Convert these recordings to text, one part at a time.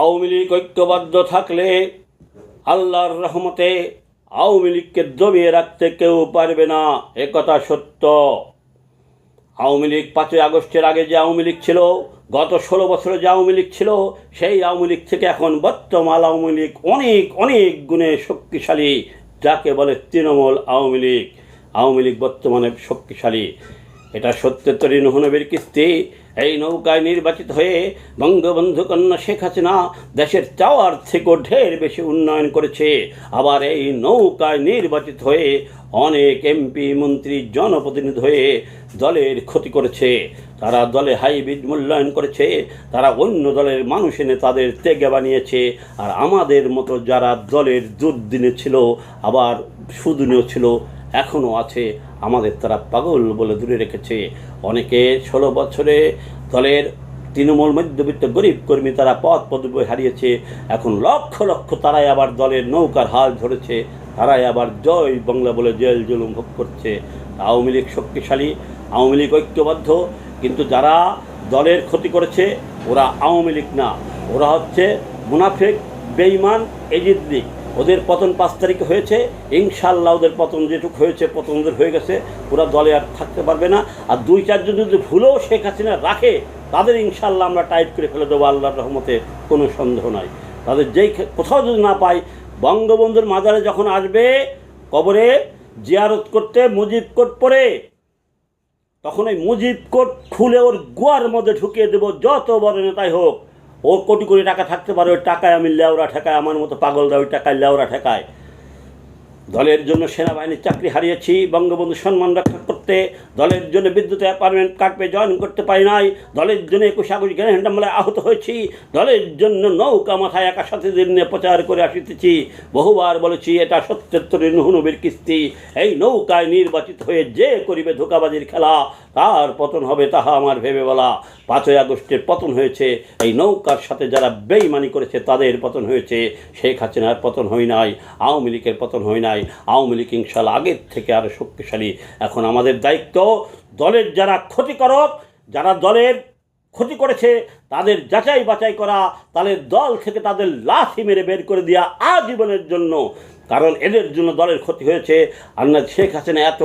আওয়ামী লীগ ঐক্যবদ্ধ থাকলে আল্লাহর রহমতে আওয়ামী লীগকে দমিয়ে রাখতে কেউ পারবে না একথা সত্য। আওয়ামী লীগ পাঁচই আগস্টের আগে যে আওয়ামী লীগ ছিল, গত ষোলো বছরে যে আওয়ামী লীগ ছিল, সেই আওয়ামী লীগ থেকে এখন বর্তমান আওয়ামী লীগ অনেক অনেক গুণে শক্তিশালী, যাকে বলে তৃণমূল আওয়ামী লীগ। আওয়ামী লীগ বর্তমানে শক্তিশালী। এটা সত্যের তরী নহনবীর কিস্তি। এই নৌকায় নির্বাচিত হয়ে বঙ্গবন্ধু কন্যা শেখ হাসিনা দেশের চাওয়ার থেকেও ঢের বেশি উন্নয়ন করেছে। আবার এই নৌকায় নির্বাচিত হয়ে অনেক এমপি, মন্ত্রী, জনপ্রতিনিধি হয়ে দলের ক্ষতি করেছে। তারা দলে হাইব্রিড মূল্যায়ন করেছে, তারা অন্য দলের মানুষ এনে তাদের তেগে বানিয়েছে। আর আমাদের মতো যারা দলের দুর্দিনে ছিল, আবার সুদিনেও ছিল এখনও আছে। আমাদের তারা পাগল বলে দূরে রেখেছে। অনেকে ষোলো বছরে দলের তৃণমূল মধ্যবিত্ত গরিব কর্মী তারা পথ পদবি হারিয়েছে। এখন লক্ষ লক্ষ তারাই আবার দলের নৌকার হাল ধরেছে। তারাই আবার জয় বাংলা বলে জেল জুলুম ভোগ করছে। আওয়ামী লীগ শক্তিশালী, আওয়ামী লীগ ঐক্যবদ্ধ, কিন্তু যারা দলের ক্ষতি করেছে, ওরা আওয়ামী লীগ না। ওরা হচ্ছে মুনাফেক বেইমান এজিদ লীগ। ওদের পতন পাঁচ তারিখে হয়েছে। ইনশাল্লাহ ওদের পতন যেটুকু হয়েছে, পতন ওদের হয়ে গেছে। ওরা দলে আর থাকতে পারবে না। আর দুই, চারজন যদি ভুলেও শেখ হাসিনা রাখে, তাদের ইনশাল্লাহ আমরা টাইট করে ফেলে দেবো আল্লাহর রহমতে, কোনো সন্দেহ নাই। তাদের যেই কোথাও যদি না পাই বঙ্গবন্ধুর মাজারে যখন আসবে, কবরে জিয়ারত করতে মুজিব কোট পরে তখন ওই মুজিব কোট খুলে ওর গোয়ার মধ্যে ঢুকিয়ে দেবো, যত বড় নেতাই হোক। ও কোটি কোটি টাকা থাকতে পারে, ওই টাকায় আমি লেওরা ঠেকায়, আমার মতো পাগলরা ওই টাকায় লেওরা ঠেকায়। দলের জন্য সেনাবাহিনীর চাকরি হারিয়েছি, বঙ্গবন্ধু সম্মান রক্ষা করতে, দলের জন্য বিদ্যুৎ অ্যাপার্টমেন্ট কাটপে জয়েন করতে পারি নাই, দলের জন্য একুশ আগস্ট গ্রেনেড হামলায় আহত হয়েছি, দলের জন্য নৌকা মাথায় একা সাথে দিন নিয়ে প্রচার করে আসিতেছি, বহুবার বলেছি এটা সত্যের নুহনবীর কিস্তি, এই নৌকায় নির্বাচিত হয়ে যে করিবে ধোকাবাজির খেলা তার পতন হবে তাহা আমার ভেবে বলা। পাঁচই আগস্টের পতন হয়েছে। এই নৌকার সাথে যারা বেইমানি করেছে, তাদের পতন হয়েছে। শেখ হাসিনার পতন হয় নাই, আওয়ামী লীগের পতন হয় নাই। আওয়ামী লীগ ইনশাল্লাহ আগের থেকে আরও শক্তিশালী। এখন আমাদের দায়িত্ব, দলের যারা ক্ষতিকারক, যারা দলের ক্ষতি করেছে, তাদের যাচাই বাছাই করা, তাদের দল থেকে তাদের লাথি মেরে বের করে দেওয়া আজীবনের জন্য। কারণ এদের জন্য দলের ক্ষতি হয়েছে। আর না, শেখ হাসিনা এত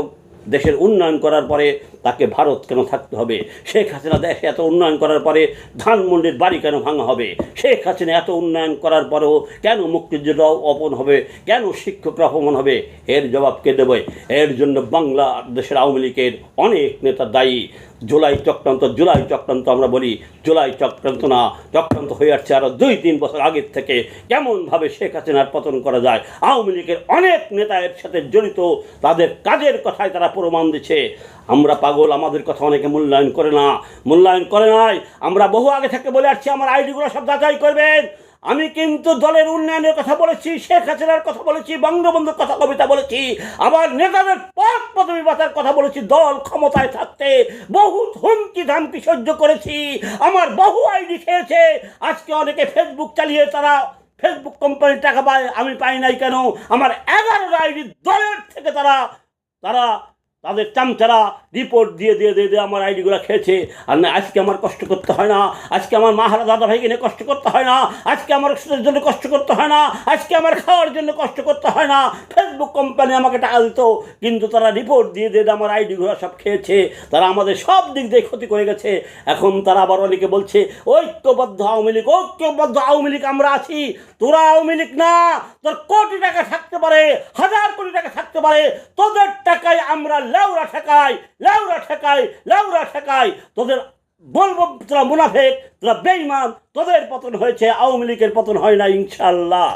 দেশের উন্নয়ন করার পরে তাকে ভারত কেন থাকতে হবে? শেখ হাসিনা দেশে এত উন্নয়ন করার পরে ধানমন্ডির বাড়ি কেন ভাঙা হবে? শেখ হাসিনা এত উন্নয়ন করার পরেও কেন মুক্তিযুদ্ধ অপন হবে? কেন শিক্ষকরা অপমান হবে? এর জবাব কে দেবে? এর জন্য বাংলাদেশের আওয়ামী লীগের অনেক নেতা দায়ী। জুলাই চক্রান্ত জুলাই চক্রান্ত আমরা বলি, জুলাই চক্রান্ত না, চক্রান্ত হয়ে আসছে আরও দুই, তিন বছর আগের থেকে। কেমনভাবে শেখ হাসিনার পতন করা যায়? আওয়ামী লীগের অনেক নেতা এর সাথে জড়িত, তাদের কাজের কথায় তারা প্রমাণ দিচ্ছে। আমরা পাগল, আমাদের কথা অনেকে মূল্যায়ন করে না। মূল্যায়ন করে নাই। আমরা বহু আগে থেকে বলে আসছি, আমার আইডিগুলো সব যাচাই করবেন। আমি কিন্তু দলের উন্নয়নের কথা বলেছি, শেখ হাসিনার কথা বলেছি, বঙ্গবন্ধুর কথা, কবিতা বলেছি আবার নেতাদের পদ পদবি বাঁচার কথা বলেছি, দল ক্ষমতায় থাকতে বহু হুমকি ধামকি সহ্য করেছি, আমার বহু আইডি খেয়েছে, আজকে অনেকে ফেসবুক চালিয়ে তারা ফেসবুক কোম্পানির টাকা পায়, আমি পাই নাই কেন? আমার এগারো আইডি দলের থেকে তারা তারা তাদের চামচারা রিপোর্ট দিয়ে দিয়ে দিয়ে দিয়ে আমার আইডিগুলো খেয়েছে। আর না, আজকে আমার কষ্ট করতে হয় না। আজকে আমার মাহারা দাদা ভাইকে নিয়ে কষ্ট করতে হয় না। আজকে আমার ওষুধের জন্য কষ্ট করতে হয় না। আজকে আমার খাওয়ার জন্য কষ্ট করতে হয় না। ফেসবুক কোম্পানি আমাকে টাকা দিত, কিন্তু তারা রিপোর্ট দিয়ে দিয়ে আমার আইডিগুলো সব খেয়েছে। তারা আমাদের সব দিক দিয়ে ক্ষতি করে গেছে। এখন তারা আবার অনেকে বলছে, ঐক্যবদ্ধ আওয়ামী লীগ, ঐক্যবদ্ধ আওয়ামী লীগ আমরা আছি। তোরা আওয়ামী লীগ না, তোর কোটি টাকা থাকতে পারে, হাজার কোটি টাকা থাকতে পারে। তোদের টাকায় আমরা লেউরা ঠেকাই লেউরা ঠেকাই লেউরা ঠেকাই তোদের বলব, তোরা মুনাফেক, তোরা বেইমান তোদের পতন হয়েছে, আওয়ামী লীগের পতন হয় না ইনশাল্লাহ